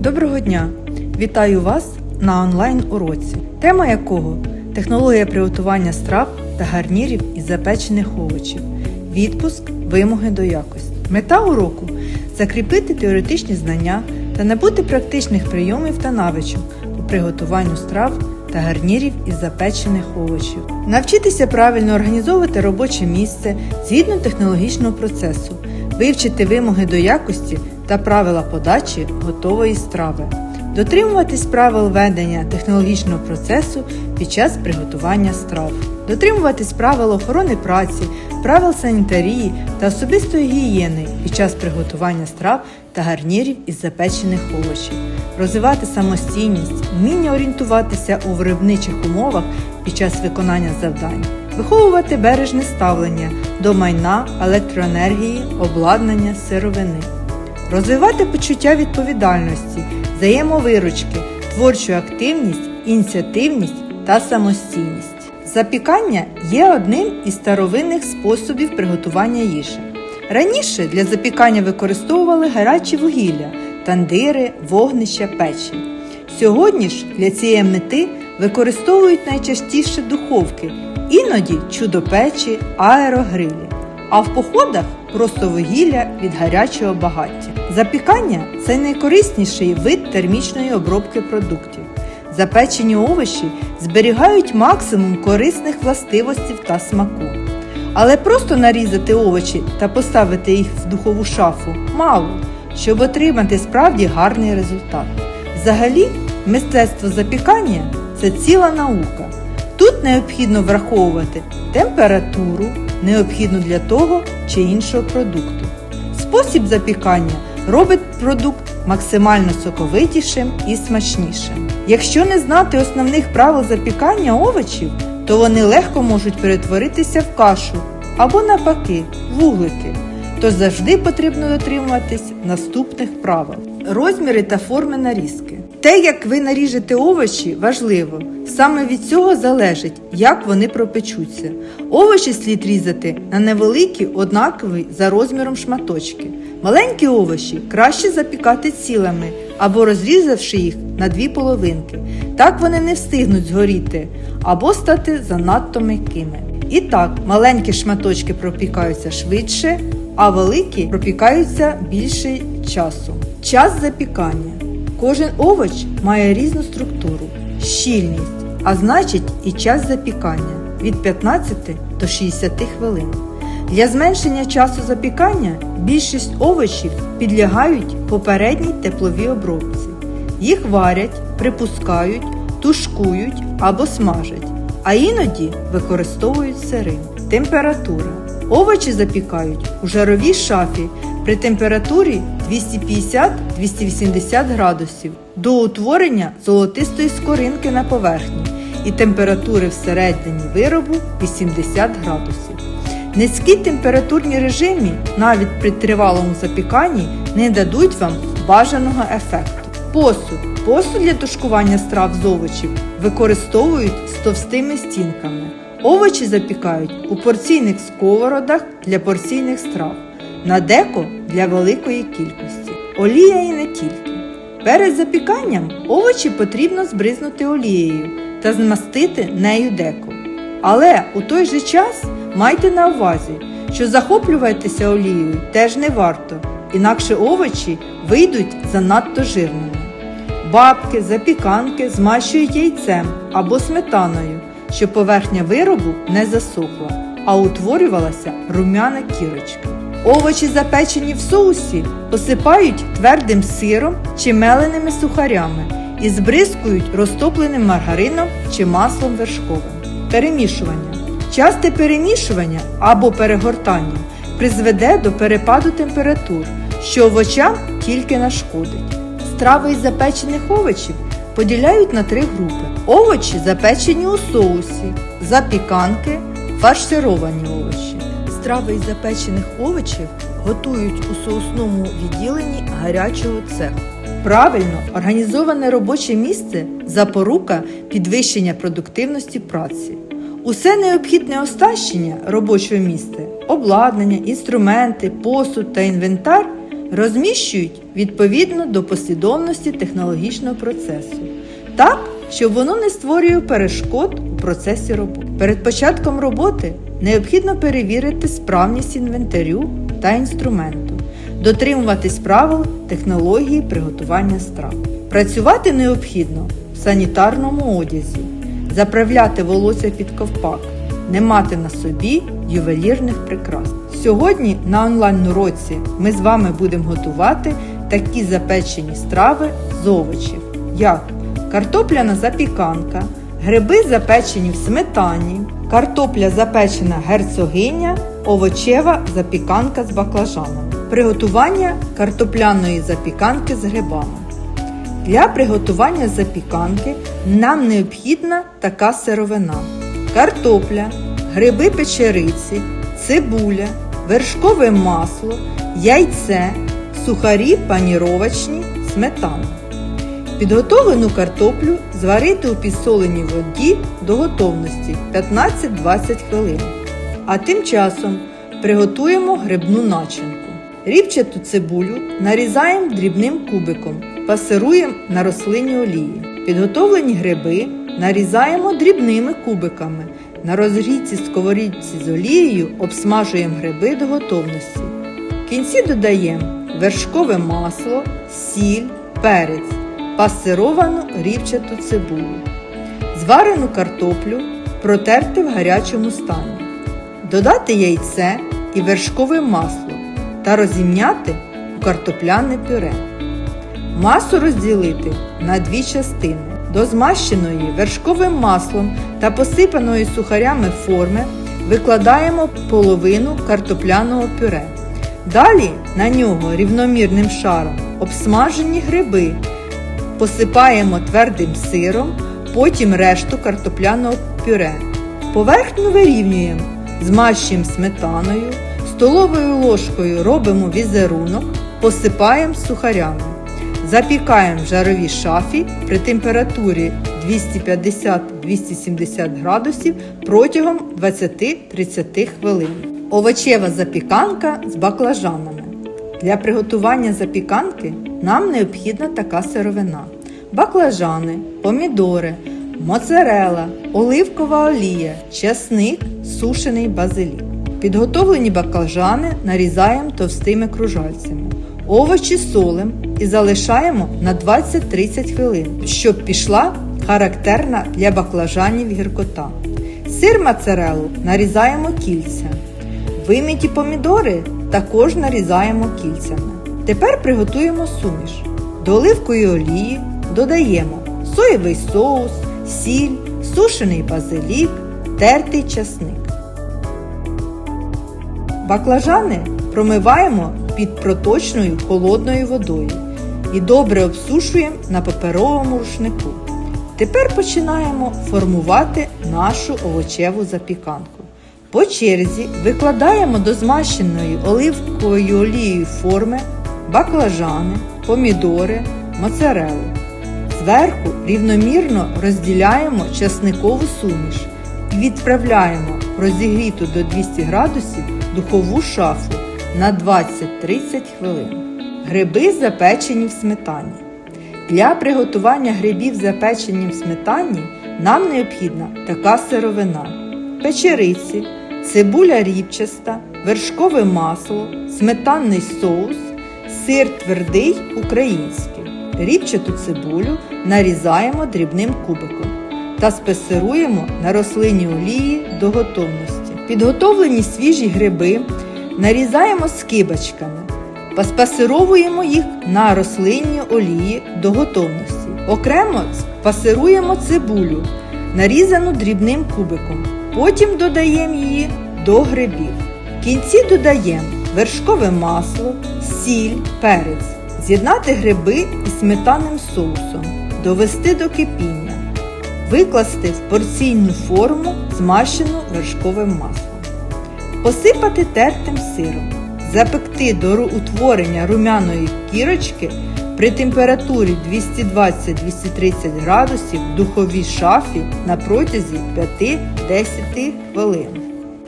Доброго дня! Вітаю вас на онлайн-уроці, тема якого технологія приготування страв та гарнірів із запечених овочів, відпуск, вимоги до якості. Мета уроку закріпити теоретичні знання та набути практичних прийомів та навичок у приготуванню страв та гарнірів із запечених овочів. Навчитися правильно організовувати робоче місце згідно технологічного процесу, вивчити вимоги до якості та правила подачі готової страви, дотримуватись правил ведення технологічного процесу під час приготування страв, дотримуватись правил охорони праці, правил санітарії та особистої гігієни під час приготування страв та гарнірів із запечених овочів, розвивати самостійність, вміння орієнтуватися у виробничих умовах під час виконання завдань, виховувати бережне ставлення до майна, електроенергії, обладнання, сировини розвивати почуття відповідальності, взаємовиручки, творчу активність, ініціативність та самостійність. Запікання є одним із старовинних способів приготування їжі. Раніше для запікання використовували гарячі вугілля, тандири, вогнища, печі. Сьогодні ж для цієї мети використовують найчастіше духовки, іноді чудо-печі, аерогрилі а в походах просто вугілля від гарячого багаття. Запікання це найкорисніший вид термічної обробки продуктів. Запечені овочі зберігають максимум корисних властивостей та смаку. Але просто нарізати овочі та поставити їх в духову шафу мало, щоб отримати справді гарний результат. Взагалі, мистецтво запікання це ціла наука. Тут необхідно враховувати температуру, необхідну для того чи іншого продукту. Спосіб запікання робить продукт максимально соковитішим і смачнішим. Якщо не знати основних правил запікання овочів, то вони легко можуть перетворитися в кашу або навпаки вуглики. то завжди потрібно дотримуватись наступних правил: розміри та форми нарізки. Те, як ви наріжете овочі, важливо. Саме від цього залежить, як вони пропечуться. Овочі слід різати на невеликі, однакові за розміром шматочки. Маленькі овочі краще запікати цілими або розрізавши їх на дві половинки. Так вони не встигнуть згоріти або стати занадто м'якими. І так, маленькі шматочки пропікаються швидше, а великі пропікаються більше часу. Час запікання. Кожен овоч має різну структуру, щільність, а значить і час запікання від 15 до 60 хвилин. Для зменшення часу запікання більшість овочів підлягають попередній тепловій обробці. Їх варять, припускають, тушкують або смажать, а іноді використовують сирим. Температура. Овочі запікають у жаровій шафі при температурі 250-280 градусів до утворення золотистої скоринки на поверхні і температури всередині виробу 80 градусів. Низькі температурні режимі навіть при тривалому запіканні не дадуть вам бажаного ефекту. Посуд. Посуд для тушкування страв з овочів використовують з товстими стінками. Овочі запікають у порційних сковородах для порційних страв, на деко для великої кількості. Олія і не тільки. Перед запіканням овочі потрібно збризнути олією та змастити нею деко. Але у той же час майте на увазі, що захоплюватися олією теж не варто, інакше овочі вийдуть занадто жирними. Бабки, запіканки змащують яйцем або сметаною, щоб поверхня виробу не засохла, а утворювалася румяна кірочка. Овочі, запечені в соусі, посипають твердим сиром чи меленими сухарями і збризкують розтопленим маргарином чи маслом вершковим. Перемішування. Часте перемішування або перегортання призведе до перепаду температур, що овочам тільки нашкодить. Страви із запечених овочів поділяють на три групи: овочі запечені у соусі, запіканки, фаршировані овочі. Страви із запечених овочів готують у соусному відділенні гарячого цеху. Правильно організоване робоче місце запорука підвищення продуктивності праці. Усе необхідне оснащення робочого місця, обладнання, інструменти, посуд та інвентар розміщують відповідно до послідовності технологічного процесу, так, щоб воно не створює перешкод у процесі роботи. Перед початком роботи необхідно перевірити справність інвентарю та інструменту, дотримуватись правил технології приготування страв. Працювати необхідно в санітарному одязі, заправляти волосся під ковпак, не мати на собі ювелірних прикрас. Сьогодні на онлайн-уроці ми з вами будемо готувати такі запечені страви з овочів, як картопляна запіканка, гриби запечені в сметані, картопля запечена герцогиня, овочева запіканка з баклажаном. Приготування картопляної запіканки з грибами. Для приготування запіканки нам необхідна така сировина: картопля, гриби печериці, цибуля, вершкове масло, яйце, сухарі паніровочні, сметана. Підготовлену картоплю зварити у підсоленій воді до готовності 15-20 хвилин. А тим часом приготуємо грибну начинку. Рібчату цибулю нарізаємо дрібним кубиком, пасируємо на рослинній олії. Підготовлені гриби нарізаємо дрібними кубиками. На розгрітій сковорідці з олією обсмажуємо гриби до готовності. В кінці додаємо вершкове масло, сіль, перець, пасировану рібчату цибулю, зварену картоплю протерти в гарячому стані, додати яйце і вершкове масло та розімняти у картопляне пюре. Масу розділити на дві частини. До змащеної вершковим маслом та посипаної сухарями форми викладаємо половину картопляного пюре. Далі на нього рівномірним шаром обсмажені гриби, посипаємо твердим сиром, потім решту картопляного пюре. Поверхню вирівнюємо, змащуємо сметаною, столовою ложкою робимо візерунок, посипаємо сухарями. Запікаємо в жаровій шафі при температурі 250-270 градусів протягом 20-30 хвилин. Овочева запіканка з баклажанами. Для приготування запіканки нам необхідна така сировина: баклажани, помідори, моцарела, оливкова олія, часник, сушений базилік. Підготовлені баклажани нарізаємо товстими кружальцями. Овочі солим і залишаємо на 20-30 хвилин, щоб пішла характерна для баклажанів гіркота. Сир моцарелу нарізаємо кільця. Виміті помідори також нарізаємо кільцями. Тепер приготуємо суміш. До оливкової олії додаємо соєвий соус, сіль, сушений базилік, тертий часник. Баклажани промиваємо під проточною холодною водою і добре обсушуємо на паперовому рушнику. Тепер починаємо формувати нашу овочеву запіканку. По черзі викладаємо до змащеної оливковою олією форми баклажани, помідори, моцарелу. Зверху рівномірно розділяємо часникову суміш і відправляємо розігріту до 200 градусів духову шафу на 20-30 хвилин. Гриби запечені в сметані. Для приготування грибів запечені в сметані нам необхідна така сировина: печериці, цибуля рібчаста, вершкове масло, сметанний соус, сир твердий український. Рібчату цибулю нарізаємо дрібним кубиком та спесируємо на рослинній олії до готовності. Підготовлені свіжі гриби нарізаємо скибочками, паспасировуємо їх на рослинній олії до готовності. Окремо пасируємо цибулю, нарізану дрібним кубиком. Потім додаємо її до грибів. В кінці додаємо вершкове масло, сіль, перець, з'єднати гриби із сметанним соусом, довести до кипіння, викласти в порційну форму, змащену вершковим маслом, посипати тертим сиром, запекти до утворення румяної кірочки при температурі 220-230 градусів в духовій шафі на протязі 5-10 хвилин.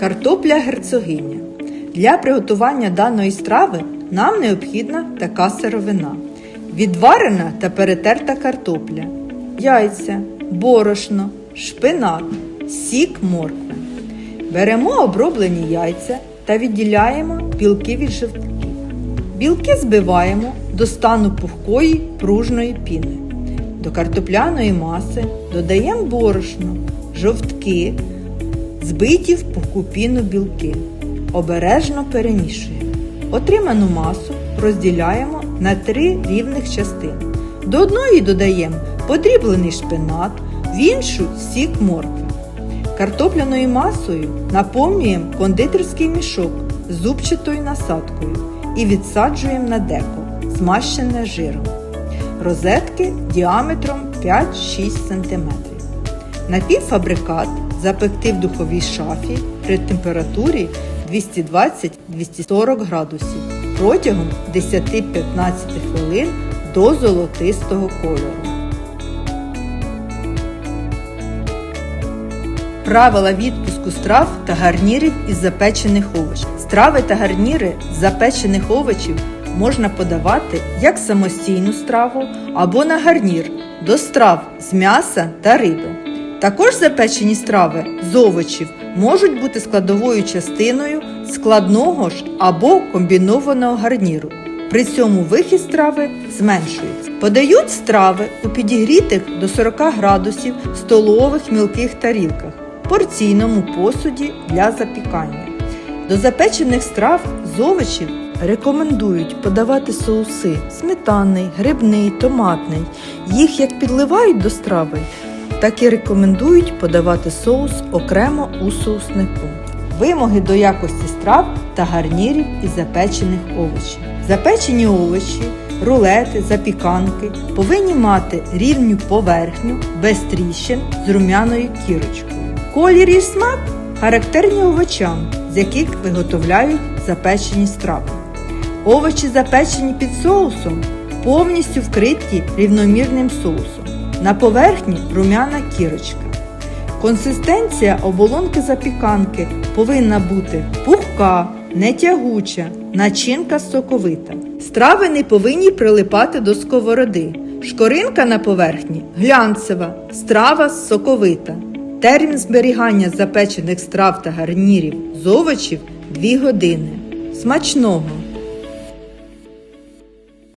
Картопля герцогиня. Для приготування даної страви нам необхідна така сировина: відварена та перетерта картопля, яйця, борошно, шпинат, сік моркви. Беремо оброблені яйця та відділяємо білки від жовтків. Білки збиваємо до стану пухкої пружної піни. До картопляної маси додаємо борошно, жовтки, збиті в пухку піну білки. Обережно перемішуємо. Отриману масу розділяємо на три рівних частини. До одної додаємо подріблений шпинат, в іншу сік моркви. Картопляною масою наповнюємо кондитерський мішок з зубчатою насадкою і відсаджуємо на деко, змащене жиром. Розетки діаметром 5-6 см. Напівфабрикат запекти в духовій шафі при температурі 220-240 градусів протягом 10-15 хвилин до золотистого кольору. Правила відпуску страв та гарнірів із запечених овочів. Страви та гарніри з запечених овочів можна подавати як самостійну страву або на гарнір до страв з м'яса та риби. Також запечені страви з овочів можуть бути складовою частиною складного ж або комбінованого гарніру. При цьому вихід страви зменшується. Подають страви у підігрітих до 40 градусів столових мілких тарілках, порційному посуді для запікання. До запечених страв з овочів рекомендують подавати соуси сметанний, грибний, томатний. Їх як підливають до страви, так і рекомендують подавати соус окремо у соуснику. Вимоги до якості страв та гарнірів із запечених овочів. Запечені овочі, рулети, запіканки повинні мати рівню поверхню без тріщин з рум'яною кірочкою. Колір і смак характерні овочам, з яких виготовляють запечені страви. Овочі запечені під соусом, повністю вкриті рівномірним соусом. На поверхні рум'яна кірочка. Консистенція оболонки запіканки повинна бути пухка, не тягуча, начинка соковита. Страви не повинні прилипати до сковороди. Шкоринка на поверхні глянцева, страва соковита. Термін зберігання запечених страв та гарнірів з овочів 2 години. Смачного!